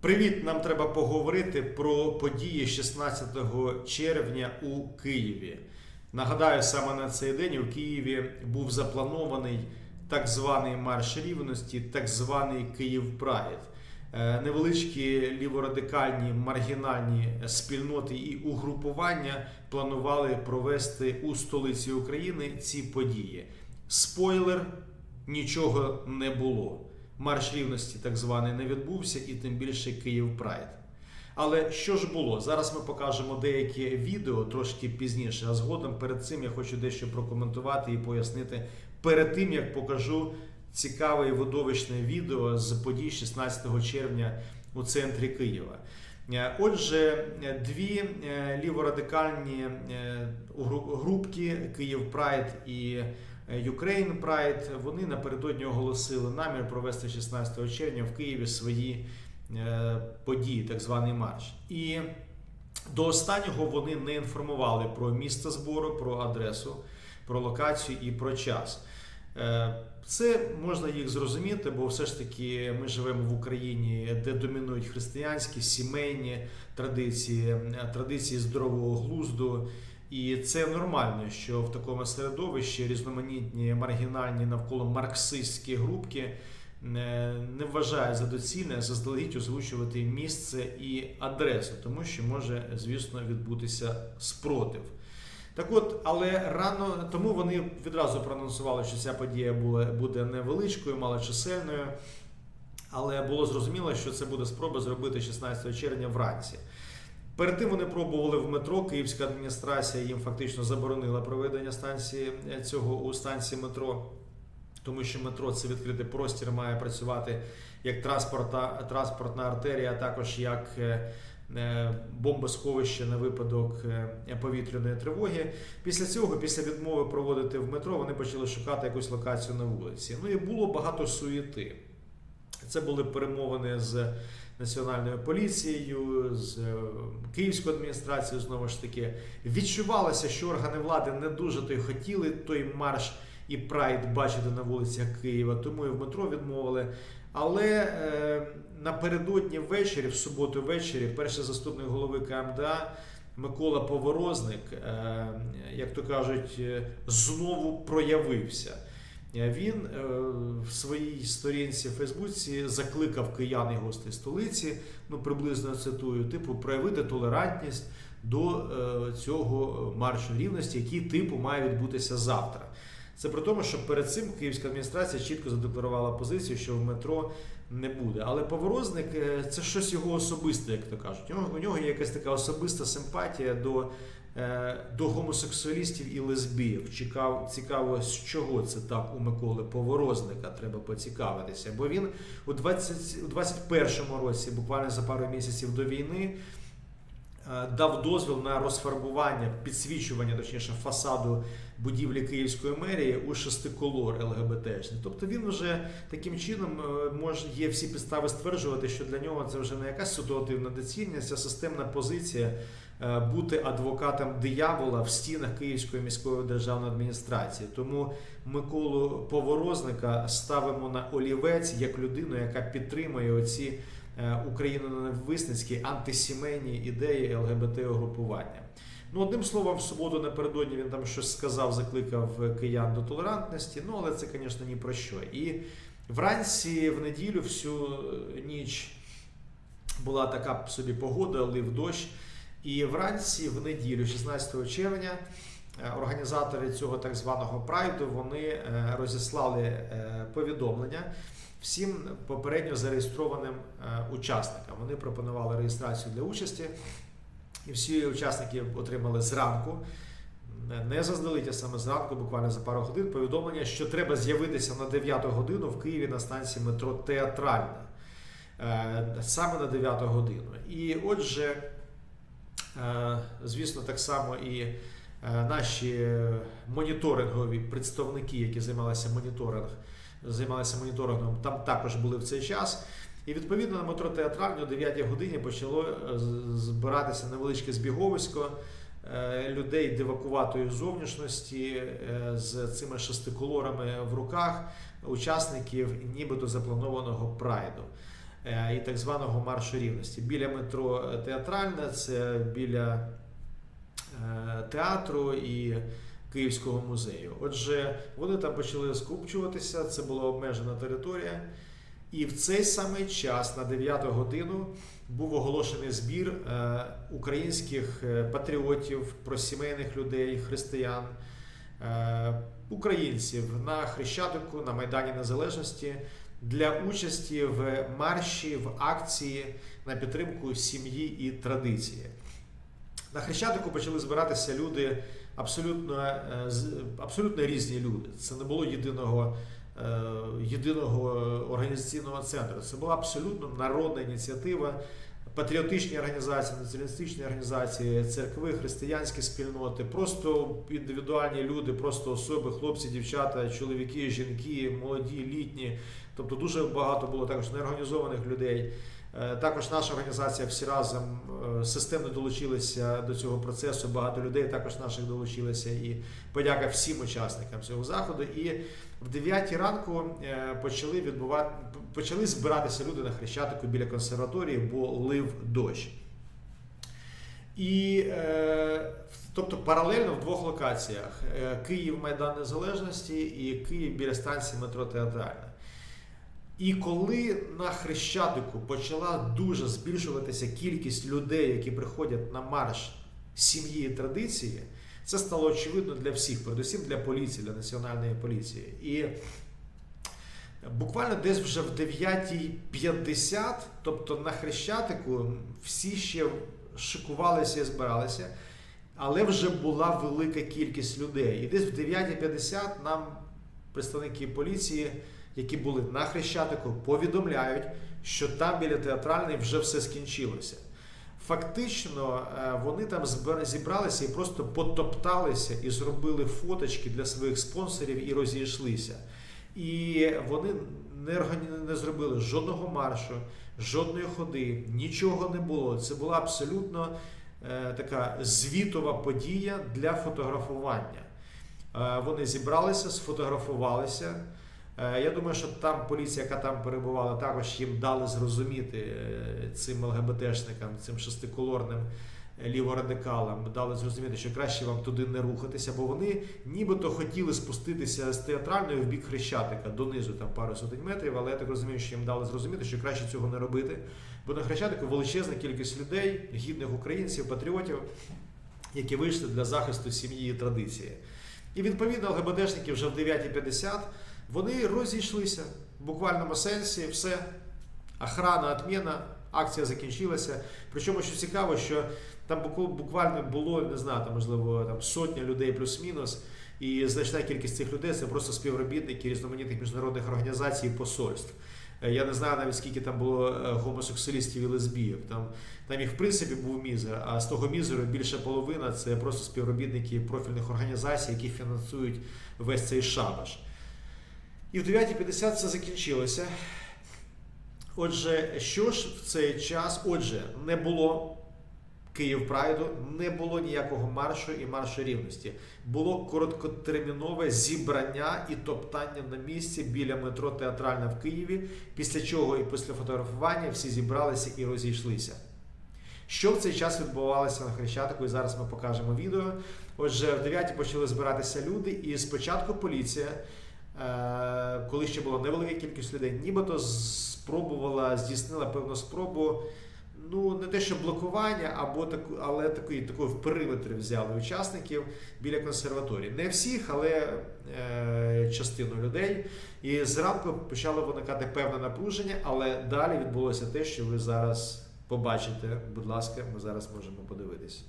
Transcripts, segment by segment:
Привіт! Нам треба поговорити про події 16 червня у Києві. Нагадаю, саме на цей день у Києві був запланований так званий марш рівності, так званий Київ Прайд. Е, Невеличкі ліворадикальні маргінальні спільноти і угрупування планували провести у столиці України ці події. Спойлер нічого не було. Марш рівності так званий не відбувся, і тим більше Київ Прайд. Але що ж було? Зараз ми покажемо деякі відео трошки пізніше, а згодом перед цим я хочу дещо прокоментувати і пояснити перед тим, як покажу цікаве і видовищне відео з подій 16 червня у центрі Києва. Е, Отже, е, дві е, ліворадикальні групки Київ Прайд і Ukraine Pride, вони напередодні оголосили намір провести 16 червня в Києві свої е, події, так званий марш. І до останнього вони не інформували про місце збору, про адресу, про локацію і про час. Е, Це можна їх зрозуміти, бо все ж таки ми живемо в Україні, де домінують християнські, сімейні традиції, е, традиції здорового глузду. І це нормально, що в такому середовищі різноманітні маргінальні навколо марксистські групки не, не вважають за доцільне заздалегідь озвучувати місце і адресу, тому що може, звісно, відбутися спротив. Так от, але рано тому вони відразу проанонсували, що ця подія була, буде невеличкою, малочисельною, але було зрозуміло, що це буде спроба зробити 16 червня вранці. Перед тим вони пробували в метро. Київська адміністрація їм фактично заборонила проведення станції е, цього у станції метро, тому що метро це відкритий простір, має працювати як транспорта, транспортна артерія, а також як е, е, бомбосховище на випадок повітряної тривоги. Після цього, після відмови проводити в метро, вони почали шукати якусь локацію на вулиці. Ну і було багато суєти. Це були перемовини з національною поліцією, з е, київською адміністрацією. Знову ж таки, відчувалося, що органи влади не дуже то й хотіли той марш і прайд бачити на вулицях Києва, тому і в метро відмовили. Але е, напередодні ввечері, в суботу ввечері, перший заступник голови КМДА Микола Поворозник, е, як то кажуть, е, знову проявився. Він е, в своїй сторінці в Фейсбуці закликав киян і гостей столиці, ну приблизно цитую, типу, проявити толерантність до е, цього маршу рівності, який типу має відбутися завтра. Це при тому, що перед цим київська адміністрація чітко задекларувала позицію, що в метро не буде. Але поворозник е, це щось його особисте, як то кажуть. У нього, є якась така особиста симпатія до, до гомосексуалістів і лесбіїв. Цікаво, цікаво, з чого це так у Миколи Поворозника, треба поцікавитися. Бо він у 20, у 21-му році, буквально за пару місяців до війни, е, дав дозвіл на розфарбування, підсвічування, точніше, фасаду будівлі Київської мерії у шестиколор ЛГБТшний. Тобто він вже таким чином е, може є всі підстави стверджувати, що для нього це вже не якась ситуативна доцільність, а системна позиція е, бути адвокатом диявола в стінах Київської міської державної адміністрації. Тому Миколу Поворозника ставимо на олівець як людину, яка підтримує оці е, україноненависницькі антисімейні ідеї ЛГБТ угрупування. Ну, одним словом, в суботу напередодні він там щось сказав, закликав киян до толерантності. Ну, але це, звісно, ні про що. І вранці, в неділю, всю е, ніч була така собі погода, лив дощ. І вранці, в неділю, 16 червня, е, організатори цього так званого прайду вони е, розіслали е, повідомлення всім попередньо зареєстрованим учасникам. Вони пропонували реєстрацію для участі. І всі учасники отримали зранку, не заздалегідь, а саме зранку, буквально за пару годин, повідомлення, що треба з'явитися на 9 годину в Києві на станції метро Театральна. Саме на 9 годину. І отже, звісно, так само і е, наші моніторингові представники, які займалися моніторинг, займалися моніторингом, там також були в цей час. І відповідно на метро театральні о 9 годині почало е, збиратися невеличке збіговисько е, людей дивакуватої зовнішності е, з цими шестиколорами в руках, учасників нібито запланованого прайду. Е, і так званого маршу рівності. Біля метро Театральне, це біля е, театру і Київського музею. Отже, вони там почали скупчуватися, це була обмежена територія. І в цей самий час, на 9 годину, був оголошений збір е, українських е, патріотів, просімейних людей, християн, е, українців на Хрещатику, на Майдані Незалежності для участі в марші, в акції на підтримку сім'ї і традиції. На Хрещатику почали збиратися люди абсолютно, е, абсолютно різні люди. Це не було єдиного, е, єдиного організаційного центру. Це була абсолютно народна ініціатива. Патріотичні організації, націоналістичні організації, церкви, християнські спільноти, просто індивідуальні люди, просто особи, хлопці, дівчата, чоловіки, жінки, молоді, літні. Тобто дуже багато було також неорганізованих людей. Е, Також наша організація всі разом е, системно долучилися до цього процесу. Багато людей також наших долучилися. І подяка всім учасникам цього заходу. І в 9 ранку е, почали відбувати, почали збиратися люди на Хрещатику біля консерваторії, бо лив дощ. І е, тобто паралельно в двох локаціях: Е, Київ Майдан Незалежності і Київ біля станції метро Театральна. І коли на Хрещатику почала дуже збільшуватися кількість людей, які приходять на марш сім'ї і традиції, це стало очевидно для всіх, передусім для поліції, для національної поліції. І буквально десь вже в 9.50, тобто на Хрещатику, всі ще шикувалися і збиралися, але вже була велика кількість людей. І десь в 9.50 нам представники поліції які були на Хрещатику, повідомляють, що там біля театральної вже все скінчилося. Фактично, е, вони там зібралися і просто потопталися і зробили фоточки для своїх спонсорів і розійшлися. І вони не, не зробили жодного маршу, жодної ходи, нічого не було. Це була абсолютно е, така звітова подія для фотографування. Е, Вони зібралися, сфотографувалися. Е, Я думаю, що там поліція, яка там перебувала, також їм дали зрозуміти е, цим ЛГБТшникам, цим шестиколорним е, ліворадикалам, дали зрозуміти, що краще вам туди не рухатися, бо вони нібито хотіли спуститися з театральної в бік Хрещатика донизу, там пару сотень метрів, але я так розумію, що їм дали зрозуміти, що краще цього не робити. Бо на Хрещатику величезна кількість людей, гідних українців, патріотів, які вийшли для захисту сім'ї і традиції. І відповідно ЛГБТшники вже в 9.50 вони розійшлися в буквальному сенсі, все, охрана, отміна, акція закінчилася. Причому, що цікаво, що там буквально було, не знаю, там, можливо, там сотня людей плюс-мінус, і значна кількість цих людей це просто співробітники різноманітних міжнародних організацій і посольств. Е, Я не знаю навіть скільки там було е, гомосексуалістів і лесбійок. Там, там їх в принципі був мізер, а з того мізеру більша половина це просто співробітники профільних організацій, які фінансують весь цей шабаш. І в 9.50 це закінчилося. Отже, що ж в цей час? Отже, не було Київ Прайду, не було ніякого маршу і маршу рівності. Було короткотермінове зібрання і топтання на місці біля метро Театральна в Києві, після чого і після фотографування всі зібралися і розійшлися. Що в цей час відбувалося на Хрещатику, і зараз ми покажемо відео. Отже, в 9 почали збиратися люди, і спочатку поліція, коли ще була невелика кількість людей, нібито спробувала, здійснила певну спробу, ну не те, що блокування, або таку, але такої, такої в периметрі взяли учасників біля консерваторії. Не всіх, але е, частину людей. І зранку почало виникати певне напруження, але далі відбулося те, що ви зараз побачите. Будь ласка, ми зараз можемо подивитись.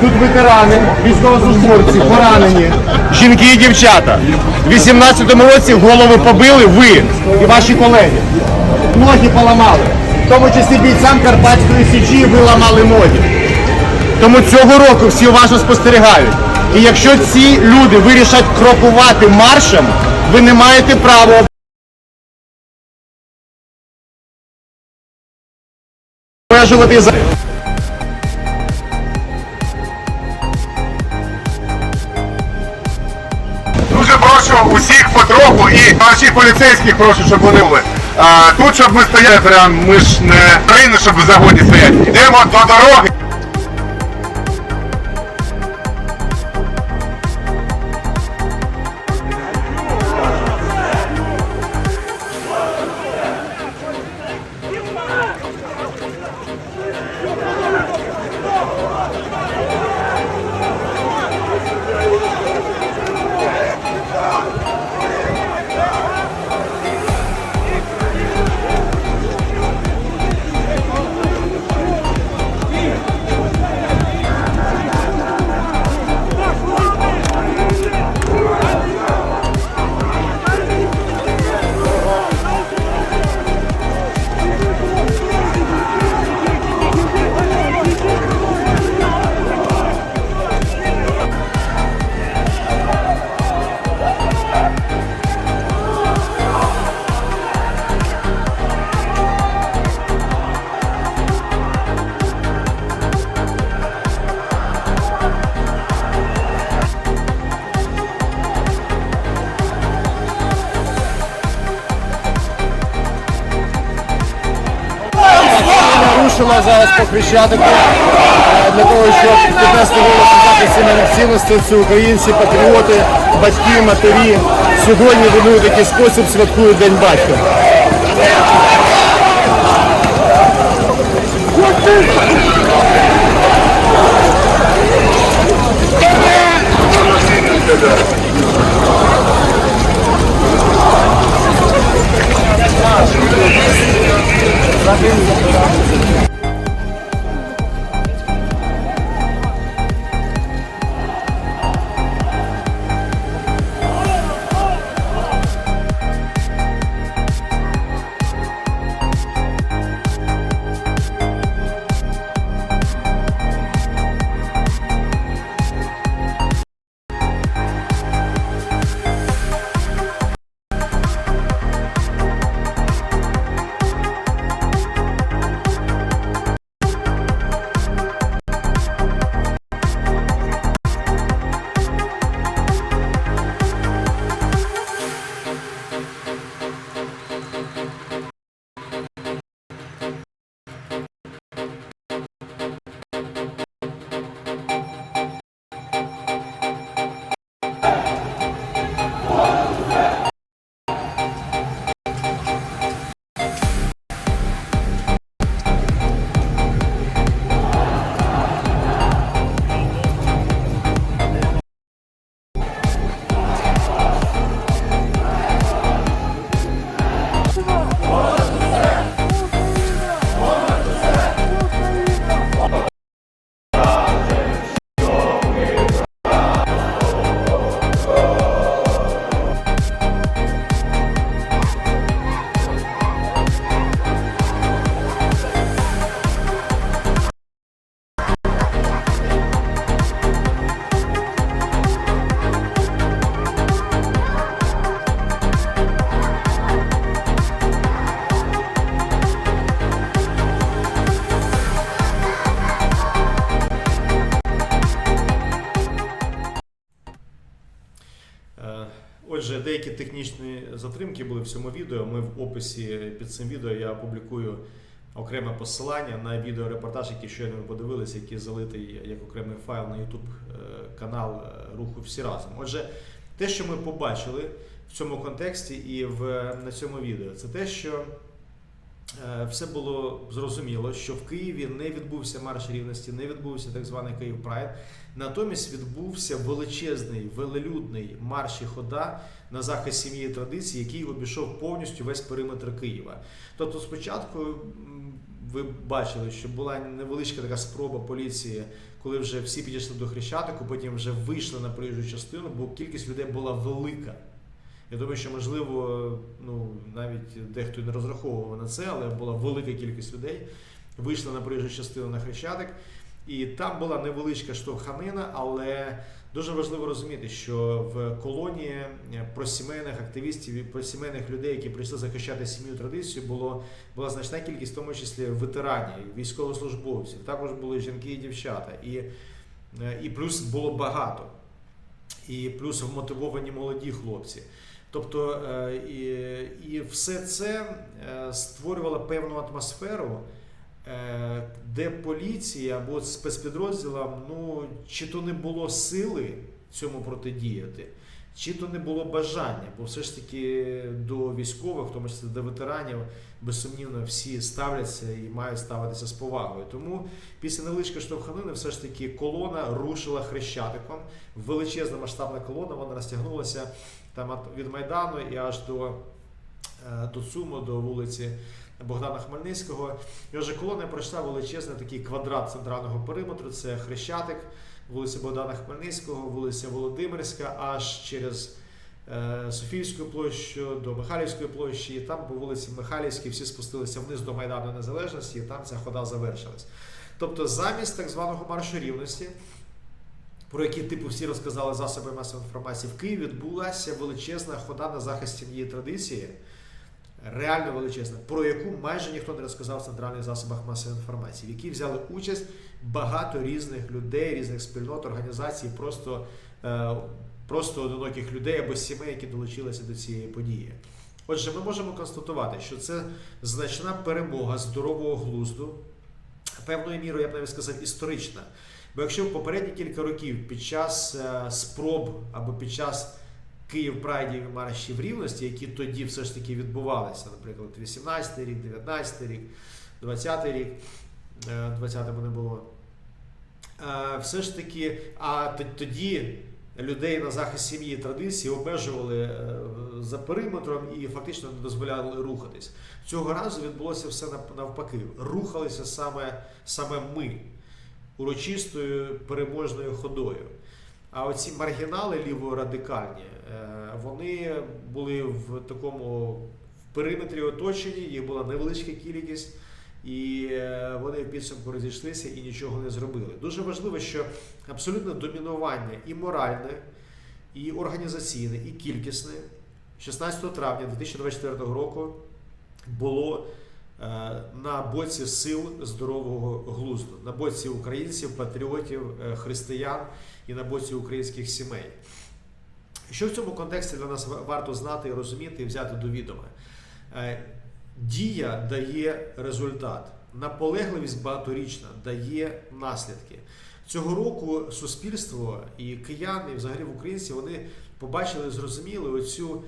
Тут ветерани, військовослужбовці, поранені, жінки і дівчата. У 18-му році голови побили ви і ваші колеги. Ноги поламали. В тому числі бійцям Карпатської січі ви ламали ноги. Тому цього року всі уважно спостерігають. І якщо ці люди вирішать крокувати маршем, ви не маєте права обмежувати за. Прошу усіх потроху і наших поліцейських прошу, щоб вони були. А, тут, щоб ми стояли прям, ми ж не країна, щоб в загоні стояти. Йдемо до дороги. Рушила по Хрещатику е, для того, щоб піднести голос захисті на цінності. Це українці, патріоти, батьки, матері. Сьогодні вони у такий спосіб святкують День батька. Е, Отже, деякі технічні затримки були в цьому відео. Ми в описі під цим відео я опублікую окреме посилання на відеорепортаж, який щойно ви подивилися, який залитий як окремий файл на YouTube е, канал е, руху всі разом. Отже, те, що ми побачили в цьому контексті і в, на цьому відео, це те, що все було зрозуміло, що в Києві не відбувся марш рівності, не відбувся так званий Київ Прайд. Натомість відбувся величезний, велелюдний марш і хода на захист сім'ї і традицій, який обійшов повністю весь периметр Києва. Тобто, спочатку ви бачили, що була невеличка така спроба поліції, коли вже всі підійшли до Хрещатику, потім вже вийшли на проїжджу частину, бо кількість людей була велика. Я думаю, що можливо, ну навіть дехто не розраховував на це, але була велика кількість людей. Вийшли на проїжджу частину на Хрещатик, і там була невеличка штовханина, але дуже важливо розуміти, що в колонії просімейних активістів і просімейних людей, які прийшли захищати сім'ю традицію, було була значна кількість, в тому числі ветеранів, військовослужбовців. Також були жінки і дівчата, і, е, і плюс було багато. І плюс вмотивовані молоді хлопці. Тобто е, і, і все це е, створювало певну атмосферу, е, де поліція або спецпідрозділам ну, чи то не було сили цьому протидіяти, чи то не було бажання, бо все ж таки до військових, в тому числі до ветеранів, безсумнівно всі ставляться і мають ставитися з повагою. Тому після невеличкої штовханини все ж таки колона рушила хрещатиком. Величезна масштабна колона, вона розтягнулася там від Майдану і аж до, е, до Цуму, до вулиці Богдана Хмельницького. І отже, колона пройшла величезний такий квадрат центрального периметру. Це Хрещатик, вулиця Богдана Хмельницького, вулиця Володимирська, аж через е, Софійську площу до Михайлівської площі, і там по вулиці Михайлівській всі спустилися вниз до Майдану Незалежності, і там ця хода завершилась. Тобто, замість так званого маршу рівності, про який типу всі розказали засоби масової інформації, в Києві відбулася величезна хода на захист і традиції, реально величезна, про яку майже ніхто не розказав в центральних засобах масової інформації, в якій взяли участь багато різних людей, різних спільнот, організацій, просто, е, просто одиноких людей або сімей, які долучилися до цієї події. Отже, ми можемо констатувати, що це значна перемога здорового глузду, певною мірою, я б навіть сказав, історична. Бо якщо в попередні кілька років під час е, спроб або під час Київ Прайдів і маршів рівності, які тоді все ж таки відбувалися, наприклад, 18 рік, 19 рік, 20 рік, е, 20-му не було. Е, Все ж таки, а тоді людей на захист сім'ї традиції обмежували е, за периметром і фактично не дозволяли рухатись. Цього разу відбулося все навпаки. Рухалися саме, саме ми урочистою переможною ходою. А оці маргінали ліворадикальні, е, вони були в такому в периметрі оточені, їх була невеличка кількість, і е, вони в підсумку розійшлися і нічого не зробили. Дуже важливо, що абсолютне домінування і моральне, і організаційне, і кількісне 16 травня 2024 року було е, на боці сил здорового глузду, на боці українців, патріотів, християн і на боці українських сімей. Що в цьому контексті для нас варто знати розуміти і взяти до відома? Е, Дія дає результат, наполегливість багаторічна дає наслідки. Цього року суспільство і кияни, і взагалі українці, вони побачили, зрозуміли оцю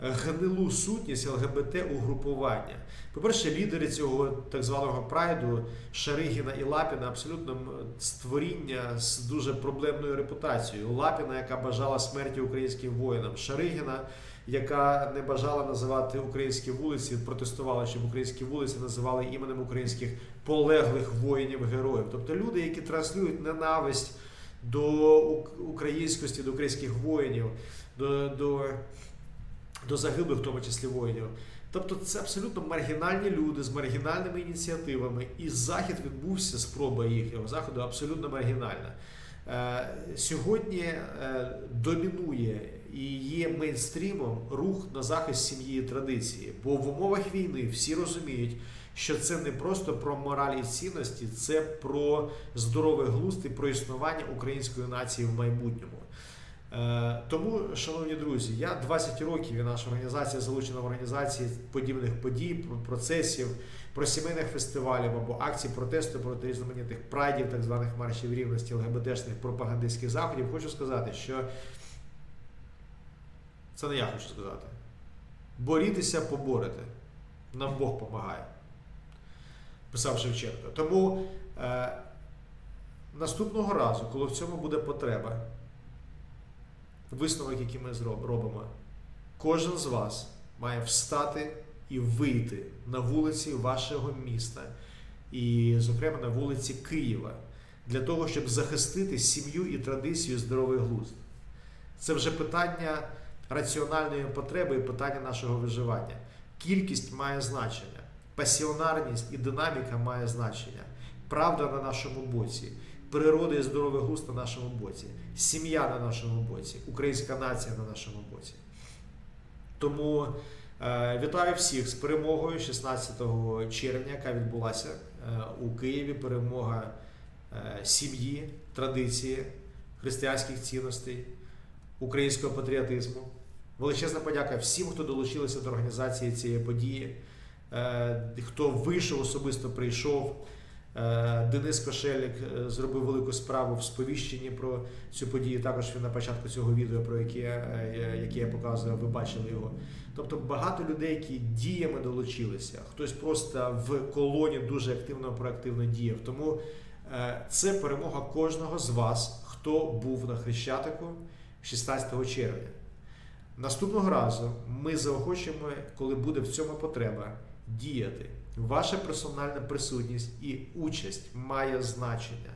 гнилу сутність ЛГБТ угрупування. По-перше, лідери цього так званого прайду Шаригіна і Лапіна абсолютно створіння з дуже проблемною репутацією. Лапіна, яка бажала смерті українським воїнам, Шаригіна, яка не бажала називати українські вулиці, протестувала, щоб українські вулиці називали іменем українських полеглих воїнів-героїв. Тобто люди, які транслюють ненависть до українськості, до українських воїнів, до, до, до загиблих, в тому числі воїнів. Тобто це абсолютно маргінальні люди з маргінальними ініціативами, і захід відбувся, спроба їхнього заходу абсолютно маргінальна. Е, Сьогодні е, домінує і є мейнстрімом рух на захист сім'ї і традиції. Бо в умовах війни всі розуміють, що це не просто про мораль і цінності, це про здоровий глузд і про існування української нації в майбутньому. Е, Тому, шановні друзі, я 20 років і наша організація залучена в організації подібних подій, про- процесів, про сімейних фестивалів або акцій протесту проти різноманітних прайдів, так званих маршів рівності, ЛГБТшних пропагандистських заходів. Хочу сказати, що це не я хочу сказати. Борітеся, поборете. Нам Бог помагає. Писав Шевченко. Тому е, наступного разу, коли в цьому буде потреба, висновок, який ми робимо, кожен з вас має встати і вийти на вулиці вашого міста, і, зокрема, на вулиці Києва, для того, щоб захистити сім'ю і традицію здоровий глузд. Це вже питання раціональної потреби і питання нашого виживання. Кількість має значення, пасіонарність і динаміка має значення, правда на нашому боці, природа і здоровий глузд на нашому боці, сім'я на нашому боці, українська нація на нашому боці. Тому е, вітаю всіх з перемогою 16 червня, яка відбулася е, у Києві. Перемога е, сім'ї, традиції, християнських цінностей. українського патріотизму. Величезна подяка всім, хто долучилися до організації цієї події, е, хто вийшов особисто прийшов. Е, Денис Кошелік е, зробив велику справу в сповіщенні про цю подію. Також він на початку цього відео, про яке, е, яке я показував, ви бачили його. Тобто багато людей, які діями долучилися, хтось просто в колоні дуже активно проактивно діяв. Тому це перемога кожного з вас, хто був на Хрещатику 16 червня. Наступного разу ми заохочуємо, коли буде в цьому потреба, діяти. Ваша персональна присутність і участь має значення.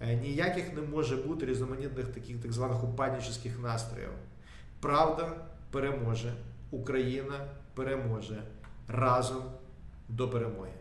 Е, Ніяких не може бути різноманітних таких так званих упаднических настроїв. Правда переможе, Україна переможе разом до перемоги.